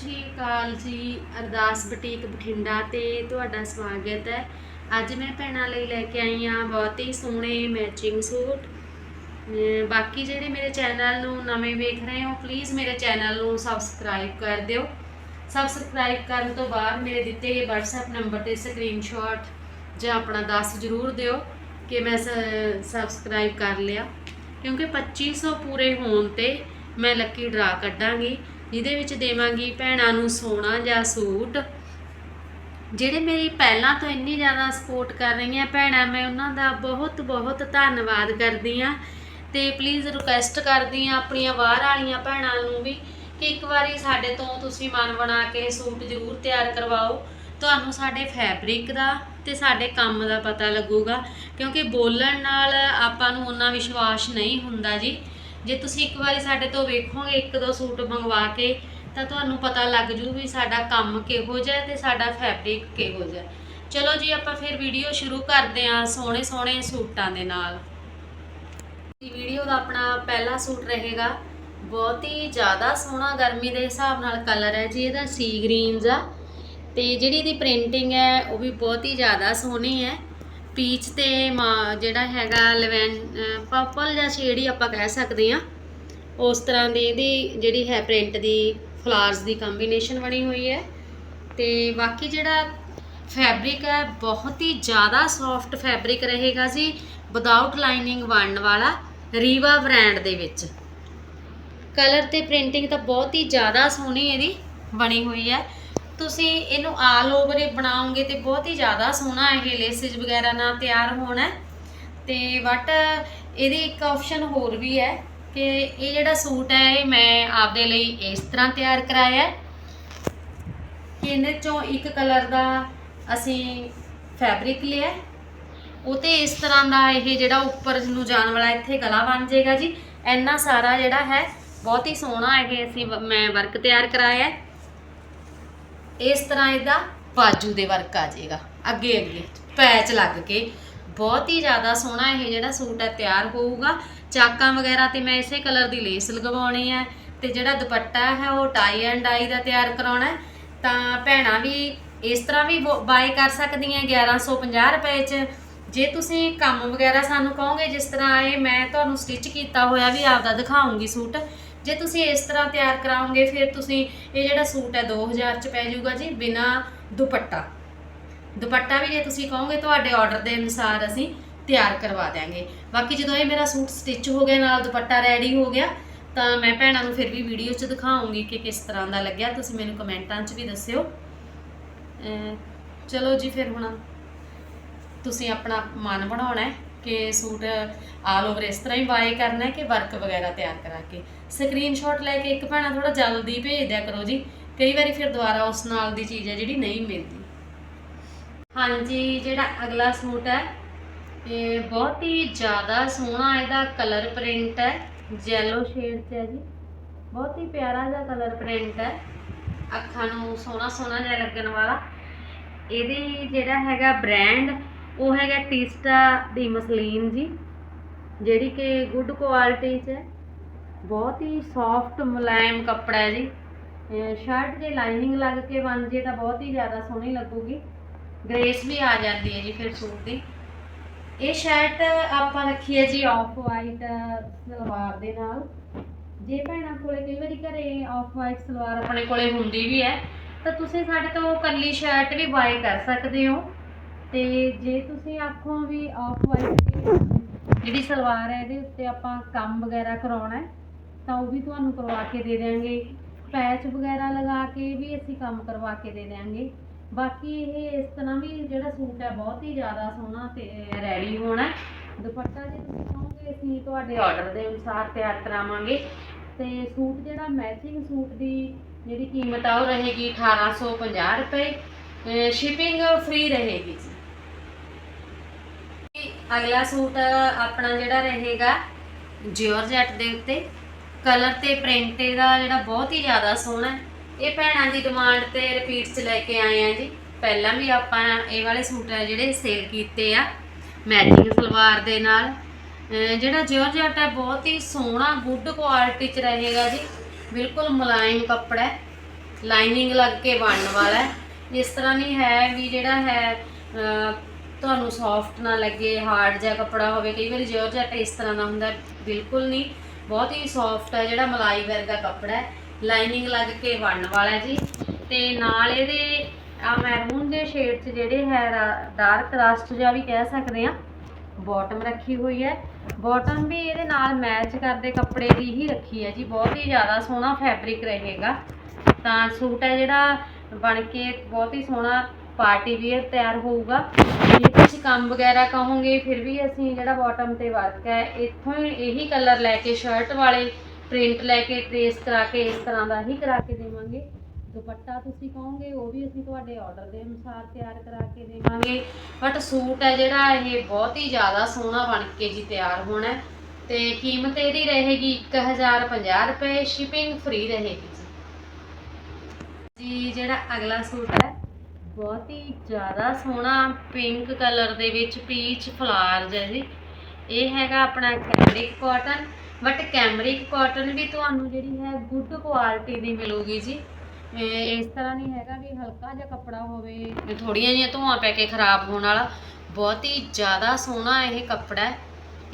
ਸ਼੍ਰੀ ਅਕਾਲ ਜੀ, ਅਰਦਾਸ ਬੁਟੀਕ ਬਠਿੰਡਾ ਤੇ ਤੁਹਾਡਾ ਸਵਾਗਤ ਹੈ। ਅੱਜ ਮੈਂ ਭੈਣਾਂ ਲਈ ਲੈ ਕੇ ਆਈ ਹਾਂ ਬਹੁਤ ਹੀ ਸੋਹਣੇ ਮੈਚਿੰਗ ਸੂਟ। ਬਾਕੀ ਜਿਹੜੇ ਮੇਰੇ ਚੈਨਲ ਨੂੰ ਨਵੇਂ ਵੇਖ ਰਹੇ ਹੋ ਪਲੀਜ਼ ਮੇਰੇ ਚੈਨਲ ਨੂੰ ਸਬਸਕ੍ਰਾਈਬ ਕਰ ਦਿਓ। ਸਬਸਕ੍ਰਾਈਬ ਕਰਨ ਤੋਂ ਬਾਅਦ ਮੇਰੇ ਦਿੱਤੇ ਗਏ WhatsApp ਨੰਬਰ ਤੇ ਸਕਰੀਨਸ਼ਾਟ ਜਾਂ ਆਪਣਾ ਦੱਸ ਜ਼ਰੂਰ ਦਿਓ ਕਿ ਮੈਂ ਸਬਸਕ੍ਰਾਈਬ ਕਰ ਲਿਆ। ਕਿਉਂਕਿ 2500 ਪੂਰੇ ਹੋਣ ਤੇ ਮੈਂ ਲੱਕੀ ਡਰਾ ਕੱਢਾਂਗੀ। ਜਿਹਦੇ ਵਿੱਚ ਦੇਵਾਂਗੀ ਭੈਣਾਂ ਨੂੰ ਸੋਨਾ ਜਾਂ ਸੂਟ। ਜਿਹੜੇ ਮੇਰੀ ਪਹਿਲਾਂ ਤੋਂ ਇੰਨੀ ਜ਼ਿਆਦਾ ਸਪੋਰਟ ਕਰ ਰਹੀਆਂ ਭੈਣਾਂ, ਮੈਂ ਉਹਨਾਂ ਦਾ ਬਹੁਤ ਬਹੁਤ ਧੰਨਵਾਦ ਕਰਦੀ ਆ ਤੇ ਪਲੀਜ਼ ਰਿਕੁਐਸਟ ਕਰਦੀ ਆ ਆਪਣੀਆਂ ਬਾਹਰ ਵਾਲੀਆਂ ਭੈਣਾਂ ਨੂੰ ਵੀ ਕਿ ਇੱਕ ਵਾਰੀ ਸਾਡੇ ਤੋਂ ਤੁਸੀਂ ਮਨ ਬਣਾ ਕੇ ਸੂਟ ਜ਼ਰੂਰ ਤਿਆਰ ਕਰਵਾਓ। ਤੁਹਾਨੂੰ ਸਾਡੇ ਫੈਬਰਿਕ ਦਾ ਤੇ ਸਾਡੇ ਕੰਮ ਦਾ ਪਤਾ ਲੱਗੂਗਾ, ਕਿਉਂਕਿ ਬੋਲਣ ਨਾਲ ਆਪਾਂ ਨੂੰ ਉਹਨਾਂ ਵਿਸ਼ਵਾਸ ਨਹੀਂ ਹੁੰਦਾ ਜੀ। ਜੇ ਤੁਸੀਂ ਇੱਕ ਵਾਰੀ ਸਾਡੇ ਤੋਂ ਵੇਖੋਗੇ, ਇੱਕ ਦੋ ਸੂਟ ਮੰਗਵਾ ਕੇ, ਤਾਂ ਤੁਹਾਨੂੰ ਪਤਾ ਲੱਗ ਜੂ ਵੀ ਸਾਡਾ ਕੰਮ ਕਿਹੋ ਜਿਹਾ ਤੇ ਸਾਡਾ ਫੈਬਰਿਕ ਕਿਹੋ ਜਿਹਾ ਚਲੋ ਜੀ, ਆਪਾਂ ਫਿਰ ਵੀਡੀਓ ਸ਼ੁਰੂ ਕਰਦੇ ਹਾਂ ਸੋਹਣੇ ਸੋਹਣੇ ਸੂਟਾਂ ਦੇ ਨਾਲ। ਇਹ ਵੀਡੀਓ ਦਾ ਆਪਣਾ ਪਹਿਲਾ ਸੂਟ ਰਹੇਗਾ। ਬਹੁਤ ਹੀ ਜ਼ਿਆਦਾ ਸੋਹਣਾ ਗਰਮੀ ਦੇ ਹਿਸਾਬ ਨਾਲ ਕਲਰ ਹੈ ਜੀ, ਇਹਦਾ ਸੀ ਗ੍ਰੀਨਸ ਆ। ਤੇ ਜਿਹੜੀ ਇਹਦੀ ਪ੍ਰਿੰਟਿੰਗ ਹੈ, ਉਹ ਵੀ ਬਹੁਤ ਹੀ ਜ਼ਿਆਦਾ ਸੋਹਣੀ ਹੈ। ਪੀਚ ਤੇ ਮਾ- ਜਿਹੜਾ ਹੈਗਾ ਲਵੈਨ ਪਰਪਲ ਜਾਂ ਸ਼ੇਡ ਆਪਾਂ ਕਹਿ ਸਕਦੇ ਆ ਉਸ ਤਰ੍ਹਾਂ ਦੀ ਇਹਦੀ ਜਿਹੜੀ ਹੈ ਪ੍ਰਿੰਟ ਦੀ ਫਲਾਰਸ ਦੀ ਕੰਬੀਨੇਸ਼ਨ ਬਣੀ ਹੋਈ ਹੈ। ਤੇ ਬਾਕੀ ਜਿਹੜਾ ਫੈਬਰਿਕ ਹੈ, ਬਹੁਤ ਹੀ ਜ਼ਿਆਦਾ ਸੌਫਟ ਫੈਬਰਿਕ ਰਹੇਗਾ ਜੀ ਵਿਦਆਊਟ ਲਾਈਨਿੰਗ ਬਣਨ ਵਾਲਾ, ਰੀਵਾ ਬ੍ਰਾਂਡ ਦੇ ਵਿੱਚ। ਕਲਰ ਤੇ ਪ੍ਰਿੰਟਿੰਗ ਤਾਂ ਬਹੁਤ ਹੀ ਜ਼ਿਆਦਾ ਸੋਹਣੀ ਇਹਦੀ ਬਣੀ ਹੋਈ ਹੈ। ਤੁਸੀਂ ਇਹਨੂੰ ਆਲ ਓਵਰ ਬਣਾਓਗੇ ਤੇ ਬਹੁਤ ਹੀ ਜ਼ਿਆਦਾ ਸੋਹਣਾ ਇਹ ਲੇਸਿਸ ਵਗੈਰਾ ਨਾਲ ਤਿਆਰ ਹੋਣਾ ਹੈ। ਤੇ ਬਟ ਇਹਦੀ ਇੱਕ ਆਪਸ਼ਨ ਹੋਰ ਵੀ ਹੈ ਕਿ ਇਹ ਜਿਹੜਾ ਸੂਟ ਹੈ, ਇਹ ਮੈਂ ਆਪਦੇ ਲਈ ਇਸ ਤਰ੍ਹਾਂ ਤਿਆਰ ਕਰਾਇਆ ਹੈ ਕਿ ਇਹਦੇ ਚੋਂ ਇੱਕ ਕਲਰ ਦਾ ਅਸੀਂ ਫੈਬਰਿਕ ਲਿਆ ਉਹ ਤੇ ਇਸ ਤਰ੍ਹਾਂ ਦਾ ਇਹ ਜਿਹੜਾ ਉੱਪਰ ਨੂੰ ਜਾਣ ਵਾਲਾ ਇੱਥੇ ਗਲਾ ਬਣ ਜਾਏਗਾ ਜੀ। ਇੰਨਾ ਸਾਰਾ ਜਿਹੜਾ ਹੈ, ਬਹੁਤ ਹੀ ਸੋਹਣਾ ਇਹ ਅਸੀਂ ਵ- ਮੈਂ ਵਰਕ ਤਿਆਰ ਕਰਾਇਆ ਹੈ। ਇਸ ਤਰ੍ਹਾਂ ਇਹਦਾ ਬਾਜੂ ਦੇ ਵਰਕ ਆ ਜਾਏਗਾ। ਅੱਗੇ ਅੱਗੇ ਪੈਚ ਲੱਗ ਕੇ। ਬਹੁਤ ਹੀ ਜ਼ਿਆਦਾ ਸੋਹਣਾ ਇਹ ਜਿਹੜਾ ਸੂਟ ਹੈ, ਤਿਆਰ ਹੋਊਗਾ। ਚਾਕਾਂ ਵਗੈਰਾ ਤੇ ਮੈਂ ਇਸੇ ਕਲਰ ਦੀ ਲੇਸ ਲਗਵਾਉਣੀ ਹੈ ਤੇ ਜਿਹੜਾ ਦੁਪੱਟਾ ਹੈ, ਉਹ ਟਾਈ ਐਂਡ ਡਾਈ ਦਾ ਤਿਆਰ ਕਰਾਉਣਾ ਤਾਂ ਭੈਣਾਂ ਵੀ ਇਸ ਤਰ੍ਹਾਂ ਵੀ ਬਾਏ ਕਰ ਸਕਦੀਆਂ 1150 ਰੁਪਏ 'ਚ। ਜੇ ਤੁਸੀਂ ਕੰਮ ਵਗੈਰਾ ਸਾਨੂੰ ਕਹੋਗੇ, ਜਿਸ ਤਰ੍ਹਾਂ ਇਹ ਮੈਂ ਤੁਹਾਨੂੰ ਸਟਿਚ ਕੀਤਾ ਹੋਇਆ ਵੀ ਆਪਦਾ ਦਿਖਾਉਂਗੀ ਸੂਟ ਜੇ ਤੁਸੀਂ ਇਸ ਤਰ੍ਹਾਂ ਤਿਆਰ ਕਰਾਓਗੇ, ਫਿਰ ਤੁਸੀਂ ਇਹ ਜਿਹੜਾ ਸੂਟ ਹੈ 2000 ਚ ਪੈ ਜਾਊਗਾ ਜੀ, ਬਿਨਾ ਦੁਪੱਟਾ। ਦੁਪੱਟਾ ਵੀ ਜੇ ਤੁਸੀਂ ਕਹੋਗੇ, ਤੁਹਾਡੇ ਆਰਡਰ ਦੇ ਅਨੁਸਾਰ ਅਸੀਂ ਤਿਆਰ ਕਰਵਾ ਦਿਆਂਗੇ। ਬਾਕੀ ਜਦੋਂ ਇਹ ਮੇਰਾ ਸੂਟ ਸਟਿਚ ਹੋ ਗਿਆ, ਨਾਲ ਦੁਪੱਟਾ ਰੈਡੀ ਹੋ ਗਿਆ, ਤਾਂ ਮੈਂ ਭੈਣਾਂ ਨੂੰ ਫਿਰ ਵੀ ਵੀਡੀਓ 'ਚ ਦਿਖਾਉਂਗੀ ਕਿ ਕਿਸ ਤਰ੍ਹਾਂ ਦਾ ਲੱਗਿਆ। ਤੁਸੀਂ ਮੈਨੂੰ ਕਮੈਂਟਾਂ 'ਚ ਵੀ ਦੱਸਿਓ। ਚਲੋ ਜੀ ਫਿਰ ਹੁਣ ਤੁਸੀਂ ਆਪਣਾ ਮਨ ਬਣਾਉਣਾ ਹੈ। ਕਿ ਸੂਟ ਆਲ ਓਵਰ ਇਸ ਤਰ੍ਹਾਂ ਹੀ ਬਾਏ ਕਰਨਾ ਹੈ ਕਿ ਵਰਕ ਵਗੈਰਾ ਤਿਆਰ ਕਰਾ ਕੇ। ਸਕਰੀਨਸ਼ਾਟ ਲੈ ਕੇ ਇੱਕ ਭੈਣਾ ਥੋੜਾ ਜਲਦੀ ਭੇਜ ਦਿਆ ਕਰੋ ਜੀ। ਕਈ ਵਾਰੀ ਫਿਰ ਦੁਬਾਰਾ ਉਸ ਨਾਲ ਦੀ ਚੀਜ਼ ਹੈ ਜਿਹੜੀ ਨਹੀਂ ਮਿਲਦੀ। ਹਾਂਜੀ, ਜਿਹੜਾ ਅਗਲਾ ਸੂਟ ਹੈ, ਇਹ ਬਹੁਤ ਹੀ ਜ਼ਿਆਦਾ ਸੋਹਣਾ ਇਹਦਾ ਕਲਰ ਪ੍ਰਿੰਟ ਹੈ। ਜੈਲੋ ਸ਼ੇਡ 'ਚ ਹੈ ਜੀ। ਬਹੁਤ ਹੀ ਪਿਆਰਾ ਜਿਹਾ ਕਲਰ ਪ੍ਰਿੰਟ ਹੈ। ਅੱਖਾਂ ਨੂੰ ਸੋਹਣਾ ਸੋਹਣਾ ਜਿਹਾ ਲੱਗਣ ਵਾਲਾ। ਇਹਦੀ ਜਿਹੜਾ ਹੈਗਾ ਬ੍ਰਾਂਡ ਉਹ ਹੈਗਾ ਟੀਸਟਾ ਦੀ ਮਸਲੀਨ ਜੀ, ਜਿਹੜੀ ਕਿ ਗੁੱਡ ਕੁਆਲਿਟੀ 'ਚ ਹੈ। ਬਹੁਤ ਹੀ ਸੌਫਟ ਮੁਲਾਇਮ ਕੱਪੜਾ ਹੈ ਜੀ। ਸ਼ਰਟ ਜੇ ਲਾਈਨਿੰਗ ਲੱਗ ਕੇ ਬਣ ਜੇ ਤਾਂ ਬਹੁਤ ਹੀ ਜ਼ਿਆਦਾ ਸੋਹਣੀ ਲੱਗੂਗੀ। ਗ੍ਰੇਸ ਵੀ ਆ ਜਾਂਦੀ ਹੈ ਜੀ ਫਿਰ ਸੂਟ ਦੀ। ਇਹ ਸ਼ਰਟ ਆਪਾਂ ਰੱਖੀ ਹੈ ਜੀ ਆਫ ਵਾਈਟ ਸਲਵਾਰ ਦੇ ਨਾਲ। ਜੇ ਭੈਣਾਂ ਕੋਲੇ ਕਈ ਵਾਰੀ ਘਰੇ ਆਫ ਵਾਈਟ ਸਲਵਾਰ ਆਪਣੇ ਕੋਲੇ ਹੁੰਦੀ ਵੀ ਹੈ, ਤਾਂ ਤੁਸੀਂ ਸਾਡੇ ਤੋਂ ਕੱਲੀ ਸ਼ਰਟ ਵੀ ਬਾਏ ਕਰ ਸਕਦੇ ਹੋ। ਤੇ ਜੇ ਤੁਸੀਂ ਆਖੋ ਵੀ ਆਫ ਵਾਈਟ ਜਿਹੜੀ ਸਲਵਾਰ ਹੈ ਇਹਦੇ ਉੱਤੇ ਆਪਾਂ ਕੰਮ ਵਗੈਰਾ ਕਰਾਉਣਾ ਹੈ, ਤਾਂ ਉਹ ਵੀ ਤੁਹਾਨੂੰ ਕਰਵਾ ਕੇ ਦੇ ਦੇਵਾਂਗੇ ਪੈਚ ਵਗੈਰਾ ਲਗਾ ਕੇ ਵੀ ਅਸੀਂ ਕੰਮ ਕਰਵਾ ਕੇ ਦੇ ਦੇਵਾਂਗੇ ਬਾਕੀ ਇਹ ਇਸ ਤਰ੍ਹਾਂ ਵੀ ਜਿਹੜਾ ਸੂਟ ਹੈ ਬਹੁਤ ਹੀ ਜ਼ਿਆਦਾ ਸੋਹਣਾ ਤੇ ਰੈਡੀ ਹੋਣਾ ਦੁਪੱਟਾ ਜੇ ਤੁਸੀਂ ਕਹੋਗੇ ਅਸੀਂ ਤੁਹਾਡੇ ਆਰਡਰ ਦੇ ਅਨੁਸਾਰ ਤਿਆਰ ਕਰਾਵਾਂਗੇ। ਤੇ ਸੂਟ ਜਿਹੜਾ ਮੈਚਿੰਗ ਸੂਟ ਦੀ ਜਿਹੜੀ ਕੀਮਤ ਆ, ਉਹ ਰਹੇਗੀ 1850 ਰੁਪਏ। ਸ਼ਿਪਿੰਗ ਫ੍ਰੀ ਰਹੇਗੀ ਅਗਲਾ ਸੂਟ ਆਪਣਾ ਜਿਹੜਾ ਰਹੇਗਾ ਜਿਓਰਜੈਟ ਦੇ ਉੱਤੇ। ਕਲਰ ਤੇ ਪ੍ਰਿੰਟ ਇਹਦਾ ਜਿਹੜਾ ਬਹੁਤ ਹੀ ਜ਼ਿਆਦਾ ਸੋਹਣਾ ਇਹ ਭੈਣਾਂ ਦੀ ਡਿਮਾਂਡ ਤੇ ਰਿਪੀਟ 'ਚ ਲੈ ਕੇ ਆਏ ਆ ਜੀ। ਪਹਿਲਾਂ ਵੀ ਆਪਾਂ ਇਹ ਵਾਲੇ ਸੂਟ ਆ ਜਿਹੜੇ ਸੇਲ ਕੀਤੇ ਆ ਮੈਚਿੰਗ ਸਲਵਾਰ ਦੇ ਨਾਲ। ਅਹ ਜਿਹੜਾ ਜਿਓਰਜੈਟ ਹੈ, ਬਹੁਤ ਹੀ ਸੋਹਣਾ ਗੁੱਡ ਕੁਆਲਿਟੀ 'ਚ ਰਹੇਗਾ ਜੀ। ਬਿਲਕੁਲ ਮੁਲਾਇਮ ਕੱਪੜਾ ਹੈ। ਲਾਈਨਿੰਗ ਲੱਗ ਕੇ ਬਣਨ ਵਾਲਾ ਇਸ ਤਰ੍ਹਾਂ ਨਹੀਂ ਹੈ ਵੀ ਜਿਹੜਾ ਹੈ ਤੁਹਾਨੂੰ ਸੌਫਟ ਨਾ ਲੱਗੇ ਹਾਰਡ ਜਿਹਾ ਕੱਪੜਾ ਹੋਵੇ, ਕਈ ਵਾਰੀ ਜਾਰਜਟ ਇਸ ਤਰ੍ਹਾਂ ਦਾ ਹੁੰਦਾ, ਬਿਲਕੁਲ ਨਹੀਂ। ਬਹੁਤ ਹੀ ਸੌਫਟ ਹੈ, ਜਿਹੜਾ ਮਲਾਈ ਵਰਗਾ ਕੱਪੜਾ ਹੈ। ਲਾਈਨਿੰਗ ਲੱਗ ਕੇ ਬਣਨ ਵਾਲਾ ਜੀ। ਤੇ ਨਾਲ ਇਹਦੇ ਆ ਮੈਰੂਨ ਦੇ ਸ਼ੇਡ 'ਚ ਜਿਹੜੇ ਹੈ ਡਾਰਕ ਰਸਟ ਜਿਹਾ ਵੀ ਕਹਿ ਸਕਦੇ ਆ ਬਾਟਮ ਰੱਖੀ ਹੋਈ ਹੈ। ਬਾਟਮ ਵੀ ਇਹਦੇ ਨਾਲ ਮੈਚ ਕਰਦੇ ਕੱਪੜੇ ਦੀ ਹੀ ਰੱਖੀ ਹੈ ਜੀ। ਬਹੁਤ ਹੀ ਜ਼ਿਆਦਾ ਸੋਹਣਾ ਫੈਬਰਿਕ ਰਹੇਗਾ। ਤਾਂ ਸੂਟ ਹੈ ਜਿਹੜਾ ਬਣ ਕੇ ਬਹੁਤ ਹੀ ਸੋਹਣਾ ਪਾਰਟੀ ਵੀਅਰ ਤਿਆਰ ਹੋਊਗਾ। ਜੇ ਤੁਸੀਂ ਕੰਮ ਵਗੈਰਾ ਕਹੋਗੇ, ਫਿਰ ਵੀ ਅਸੀਂ ਜਿਹੜਾ ਬਾਟਮ ਤੇ ਵਰਕ ਹੈ, ਇੱਥੋਂ ਹੀ ਇਹੀ ਕਲਰ ਲੈ ਕੇ ਸ਼ਰਟ ਵਾਲੇ ਪ੍ਰਿੰਟ ਲੈ ਕੇ ਟ੍ਰੇਸ ਕਰਾ ਕੇ ਇਸ ਤਰ੍ਹਾਂ ਦਾ ਹੀ ਕਰਾ ਕੇ ਦੇਵਾਂਗੇ। ਦੁਪੱਟਾ ਤੁਸੀਂ ਕਹੋਗੇ, ਉਹ ਵੀ ਅਸੀਂ ਤੁਹਾਡੇ ਆਰਡਰ ਦੇ ਅਨੁਸਾਰ ਤਿਆਰ ਕਰਾ ਕੇ ਦੇਵਾਂਗੇ। ਬਟ ਸੂਟ ਹੈ ਜਿਹੜਾ, ਇਹ ਬਹੁਤ ਹੀ ਜ਼ਿਆਦਾ ਸੋਹਣਾ ਬਣ ਕੇ ਜੀ ਤਿਆਰ ਹੋਣਾ ਹੈ। ਤੇ ਕੀਮਤ ਇਹਦੀ ਰਹੇਗੀ 1050 ਰੁਪਏ ਸ਼ਿਪਿੰਗ ਫ੍ਰੀ ਰਹੇਗੀ ਜੀ। ਜੀ, ਜਿਹੜਾ ਅਗਲਾ ਸੂਟ ਹੈ ਬਹੁਤ ਹੀ ਜ਼ਿਆਦਾ ਸੋਹਣਾ ਪਿੰਕ ਕਲਰ ਦੇ ਵਿੱਚ ਪੀਚ ਫਲਾਰਜ ਹੈ ਜੀ। ਇਹ ਹੈਗਾ ਆਪਣਾ cambric cotton but cambric cotton ਵੀ ਤੁਹਾਨੂੰ ਜਿਹੜੀ ਹੈ ਗੁੱਡ ਕੁਆਲਿਟੀ ਦੀ ਮਿਲੂਗੀ ਜੀ। ਇਸ ਤਰ੍ਹਾਂ ਨਹੀਂ ਹੈਗਾ ਵੀ ਹਲਕਾ ਜਿਹਾ ਕੱਪੜਾ ਹੋਵੇ ਥੋੜੀਆਂ ਜਿਹੀਆਂ ਧੂਆਂ ਪੈ ਕੇ ਖਰਾਬ ਹੋਣ ਵਾਲਾ। ਬਹੁਤ ਹੀ ਜ਼ਿਆਦਾ ਸੋਹਣਾ ਇਹ ਕੱਪੜਾ ਹੈ।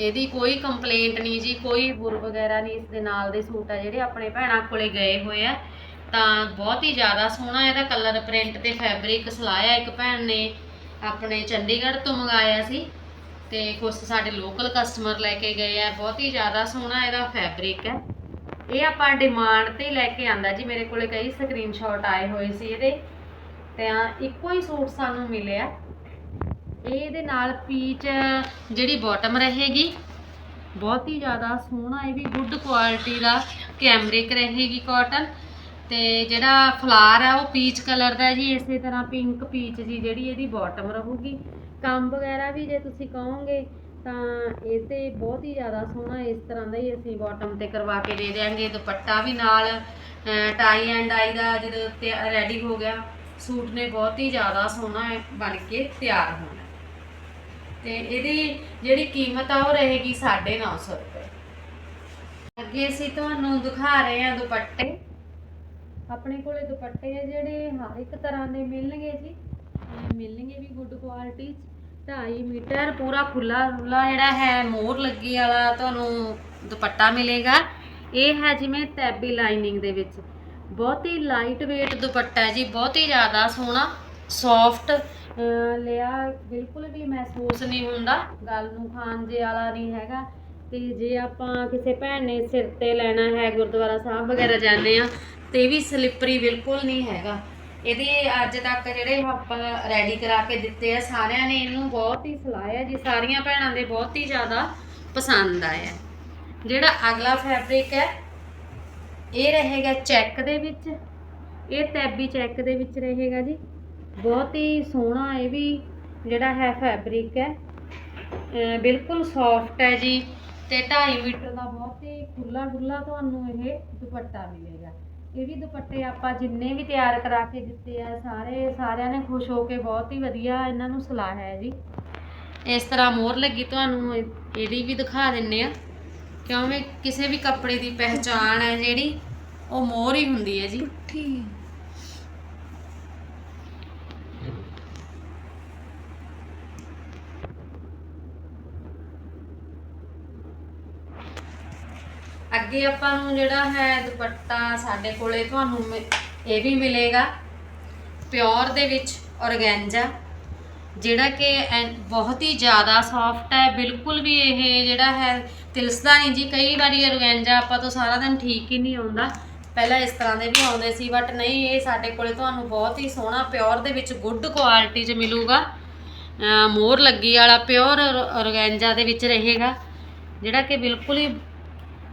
ਇਹਦੀ ਕੋਈ ਕੰਪਲੇਂਟ ਨਹੀਂ ਜੀ, ਕੋਈ ਬੁਰ ਵਗੈਰਾ ਨਹੀਂ ਇਸ ਦੇ ਨਾਲ ਦੇ ਸੂਟ ਆ ਜਿਹੜੇ ਆਪਣੇ ਭੈਣਾਂ ਕੋਲੇ ਗਏ ਹੋਏ ਆ। ਤਾਂ ਬਹੁਤ ਹੀ ਜ਼ਿਆਦਾ ਸੋਹਣਾ ਇਹਦਾ ਕਲਰ ਪ੍ਰਿੰਟ ਤੇ ਫੈਬਰਿਕ ਸਲਾਇਆ ਇੱਕ ਭੈਣ ਨੇ, ਆਪਣੇ ਚੰਡੀਗੜ੍ਹ ਤੋਂ ਮੰਗਾਇਆ ਸੀ ਤੇ ਕੁਝ ਸਾਡੇ ਲੋਕਲ ਕਸਟਮਰ ਲੈ ਕੇ ਗਏ ਆ, ਬਹੁਤ ਹੀ ਜ਼ਿਆਦਾ ਸੋਹਣਾ ਇਹਦਾ ਫੈਬਰਿਕ ਹੈ। ਇਹ ਆਪਾਂ ਡਿਮਾਂਡ ਤੇ ਲੈ ਕੇ ਆਂਦਾ ਜੀ, ਮੇਰੇ ਕੋਲੇ ਕਈ ਸਕਰੀਨਸ਼ਾਟ ਆਏ ਹੋਏ ਸੀ ਇਹਦੇ, ਤੇ ਆ ਇੱਕੋ ਹੀ ਸੂਟ ਸਾਨੂੰ ਮਿਲਿਆ। ਇਹਦੇ ਨਾਲ ਪੀਚ ਜਿਹੜੀ ਬਾਟਮ ਰਹੇਗੀ, ਬਹੁਤ ਹੀ ਜ਼ਿਆਦਾ ਸੋਹਣਾ, ਇਹ ਵੀ ਗੁੱਡ ਕੁਆਲਿਟੀ ਦਾ ਕੈਮਰਿਕ ਰਹੇਗੀ ਕਾਟਨ ਤੇ ਜਿਹੜਾ ਫਲਾਰ ਆ, ਉਹ ਪੀਚ ਕਲਰ ਦਾ ਜੀ, ਇਸੇ ਤਰ੍ਹਾਂ ਪਿੰਕ ਪੀਚ ਜੀ, ਜਿਹੜੀ ਇਹਦੀ ਬਾਟਮ ਰਹੂਗੀ। ਕੰਮ ਵਗੈਰਾ ਵੀ ਜੇ ਤੁਸੀਂ ਕਹੋਗੇ, ਤਾਂ ਇਹ ਤੇ ਬਹੁਤ ਹੀ ਜ਼ਿਆਦਾ ਸੋਹਣਾ ਇਸ ਤਰ੍ਹਾਂ ਦਾ ਹੀ ਅਸੀਂ ਬਾਟਮ ਤੇ ਕਰਵਾ ਕੇ ਦੇ ਦਿਆਂਗੇ। ਦੁਪੱਟਾ ਵੀ ਨਾਲ ਟਾਈ ਐਂਡ ਆਈ ਦਾ ਜਦੋਂ ਤੇ ਰੈਡੀ ਹੋ ਗਿਆ, ਸੂਟ ਨੇ ਬਹੁਤ ਹੀ ਜ਼ਿਆਦਾ ਸੋਹਣਾ ਬਣ ਕੇ ਤਿਆਰ ਹੋਣਾ। ਤੇ ਇਹਦੀ ਜਿਹੜੀ ਕੀਮਤ ਆ, ਉਹ ਰਹੇਗੀ 950 ਰੁਪਏ। ਅੱਗੇ ਅਸੀਂ ਤੁਹਾਨੂੰ ਦਿਖਾ ਰਹੇ ਹਾਂ ਦੁਪੱਟੇ। ਆਪਣੇ ਕੋਲੇ ਦੁਪੱਟੇ ਆ ਜਿਹੜੇ ਹਰ ਇੱਕ ਤਰ੍ਹਾਂ ਦੇ ਮਿਲਣਗੇ ਜੀ। ਮਿਲਣਗੇ ਵੀ ਗੁੱਡ ਕੁਆਲਿਟੀ 2.5 ਮੀਟਰ ਪੂਰਾ ਖੁੱਲਾ ਰੁੱਲਾ ਜਿਹੜਾ ਹੈ, ਮੋਰ ਲੱਗੀ ਵਾਲਾ ਤੁਹਾਨੂੰ ਦੁਪੱਟਾ ਮਿਲੇਗਾ। ਇਹ ਹੈ ਜਿਵੇਂ ਤੈਬੀ ਲਾਈਨਿੰਗ ਦੇ ਵਿੱਚ। ਬਹੁਤ ਹੀ ਲਾਈਟ weight ਦੁਪੱਟਾ ਹੈ ਜੀ, ਬਹੁਤ ਹੀ ਜ਼ਿਆਦਾ ਸੋਹਣਾ ਸੌਫਟ ਲਿਆ ਬਿਲਕੁਲ ਵੀ ਮਹਿਸੂਸ ਨਹੀਂ ਹੁੰਦਾ। ਗੱਲ ਨੂੰ ਖਾਣ ਜੇ ਵਾਲਾ ਨਹੀਂ ਹੈਗਾ। ਤੇ ਜੇ ਆਪਾਂ ਕਿਸੇ ਭੈਣ ਨੇ ਸਿਰ ਤੇ ਲੈਣਾ ਹੈ ਗੁਰਦੁਆਰਾ ਸਾਹਿਬ ਵਗੈਰਾ ਜਾਂਦੇ ਆ ਤੇ ਇਹ ਵੀ ਸਲਿੱਪਰੀ ਬਿਲਕੁਲ ਨਹੀਂ ਹੈਗਾ। ਇਹਦੇ ਅੱਜ ਤੱਕ ਜਿਹੜੇ ਆਪਾਂ ਰੈਡੀ ਕਰਾ ਕੇ ਦਿੱਤੇ ਆ, ਸਾਰਿਆਂ ਨੇ ਇਹਨੂੰ ਬਹੁਤ ਹੀ ਸਲਾਹਿਆ ਜੀ। ਸਾਰੀਆਂ ਭੈਣਾਂ ਦੇ ਬਹੁਤ ਹੀ ਜ਼ਿਆਦਾ ਪਸੰਦ ਆਇਆ। ਜਿਹੜਾ ਅਗਲਾ ਫੈਬਰਿਕ ਹੈ, ਇਹ ਰਹੇਗਾ ਚੈੱਕ ਦੇ ਵਿੱਚ। ਇਹ ਤੈਬੀ ਚੈੱਕ ਦੇ ਵਿੱਚ ਰਹੇਗਾ ਜੀ। ਬਹੁਤ ਹੀ ਸੋਹਣਾ ਇਹ ਵੀ ਜਿਹੜਾ ਹੈ ਫੈਬਰਿਕ ਹੈ। ਬਿਲਕੁਲ ਸੌਫਟ ਹੈ ਜੀ। ਤੇ 2.5 ਮੀਟਰ ਦਾ ਬਹੁਤ ਹੀ ਖੁੱਲਾ ਖੁੱਲਾ ਤੁਹਾਨੂੰ ਇਹ ਦੁਪੱਟਾ ਮਿਲੇਗਾ। ਇਹ ਵੀ ਦੁਪੱਟੇ ਆਪਾਂ ਜਿੰਨੇ ਵੀ ਤਿਆਰ ਕਰਾ ਕੇ ਦਿੱਤੇ ਆ, ਸਾਰੇ ਸਾਰਿਆਂ ਨੇ ਖੁਸ਼ ਹੋ ਕੇ ਬਹੁਤ ਹੀ ਵਧੀਆ ਇਹਨਾਂ ਨੂੰ ਸਲਾਹ ਹੈ ਜੀ। ਇਸ ਤਰ੍ਹਾਂ ਮੋਹਰ ਲੱਗੀ ਤੁਹਾਨੂੰ, ਇਹ- ਇਹਦੀ ਵੀ ਦਿਖਾ ਦਿੰਨੇ ਆ। ਕਿਉਂਕਿ ਕਿਸੇ ਵੀ ਕੱਪੜੇ ਦੀ ਪਹਿਚਾਣ ਹੈ ਜਿਹੜੀ, ਉਹ ਮੋਹਰ ਹੀ ਹੁੰਦੀ ਹੈ ਜੀ। ਅੱਗੇ ਆਪਾਂ ਨੂੰ ਜਿਹੜਾ ਹੈ ਦੁਪੱਟਾ ਸਾਡੇ ਕੋਲੇ ਤੁਹਾਨੂੰ ਮਿ- ਇਹ ਵੀ ਮਿਲੇਗਾ। ਪਿਓਰ ਦੇ ਵਿੱਚ ਔਰਗੈਂਜਾ, ਜਿਹੜਾ ਕਿ ਐਨ- ਬਹੁਤ ਹੀ ਜ਼ਿਆਦਾ ਸੌਫਟ ਹੈ। ਬਿਲਕੁਲ ਵੀ ਇਹ ਜਿਹੜਾ ਹੈ, ਤਿਲਸਦਾ ਨਹੀਂ ਜੀ। ਕਈ ਵਾਰੀ ਔਰਗੈਂਜਾ ਆਪਾਂ ਤੋਂ ਸਾਰਾ ਦਿਨ ਠੀਕ ਹੀ ਨਹੀਂ ਆਉਂਦਾ। ਪਹਿਲਾਂ ਇਸ ਤਰ੍ਹਾਂ ਦੇ ਵੀ ਆਉਂਦੇ ਸੀ ਬਟ ਨਹੀਂ, ਇਹ ਸਾਡੇ ਕੋਲੇ ਤੁਹਾਨੂੰ ਬਹੁਤ ਹੀ ਸੋਹਣਾ ਪਿਓਰ ਦੇ ਵਿੱਚ ਗੁੱਡ ਕੁਆਲਿਟੀ 'ਚ ਮਿਲੂਗਾ। ਮੋਰ ਲੱਗੀ ਵਾਲਾ ਪਿਓਰ ਔਰਗੈਂਜਾ ਦੇ ਵਿੱਚ ਰਹੇਗਾ। ਜਿਹੜਾ ਕਿ ਬਿਲਕੁਲ ਹੀ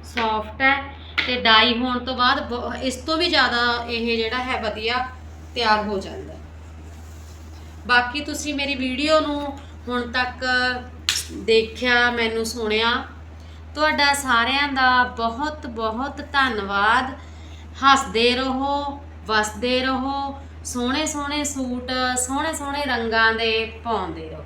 ਸੌਫਟ ਹੈ ਤੇ ਡਾਈ ਹੋਣ ਤੋਂ ਬਾਅਦ ਬ- ਇਸ ਤੋਂ ਵੀ ਜ਼ਿਆਦਾ ਇਹ ਜਿਹੜਾ ਹੈ ਵਧੀਆ ਤਿਆਰ ਹੋ ਜਾਂਦਾ। ਬਾਕੀ ਤੁਸੀਂ ਮੇਰੀ ਵੀਡੀਓ ਨੂੰ ਹੁਣ ਤੱਕ ਦੇਖਿਆ, ਮੈਨੂੰ ਸੁਣਿਆ, ਤੁਹਾਡਾ ਸਾਰਿਆਂ ਦਾ ਬਹੁਤ ਬਹੁਤ ਧੰਨਵਾਦ। ਹੱਸਦੇ ਰਹੋ, ਵਸਦੇ ਰਹੋ ਸੋਹਣੇ ਸੋਹਣੇ ਸੂਟ ਸੋਹਣੇ ਸੋਹਣੇ ਰੰਗਾਂ ਦੇ ਪਾਉਂਦੇ ਰਹੋ।